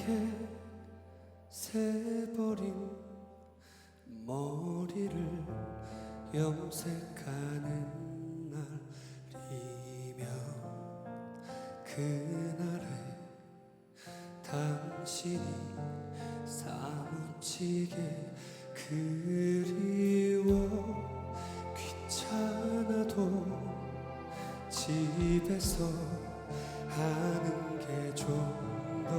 하얗게 새버린 머리를 염색하는 날이면 그날의 당신이 사무치게 그리워 귀찮아도 집에서 하는 게 좀 더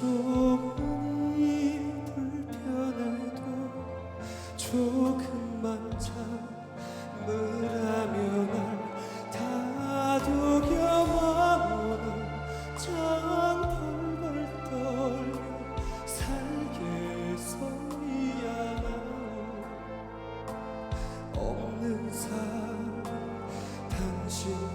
조금이 불편해도 조금만 참으라며 날 다독여만 짱 벌벌 떨며 해서 미안하오 없는 사람 당신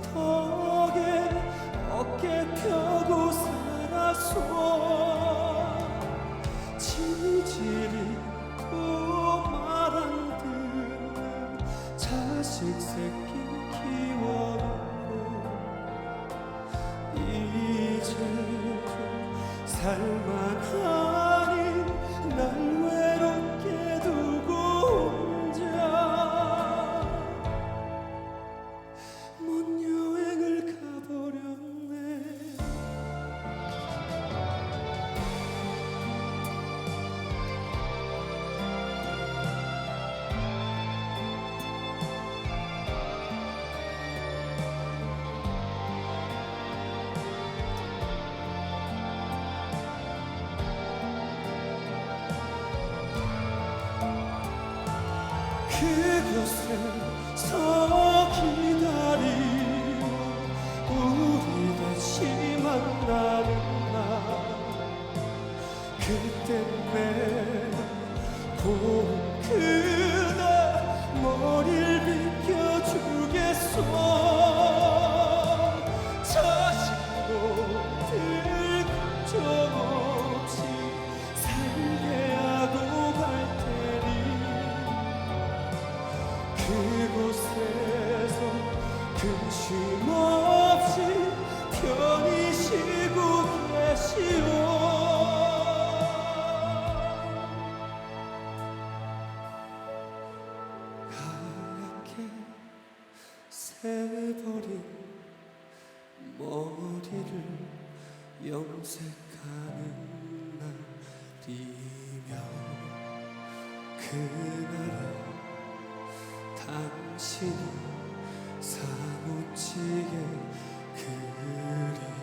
살만하니 날 그곳에서 기다리고 우리 다시 만나는 날. 그때 내본 그대 머리를 비켜주겠어 그곳에서 근심 없이 편히 쉬고 계시오. 하얗게 새버린 머리를 염색하는 날이며 그날의 당신이 사무치게 그리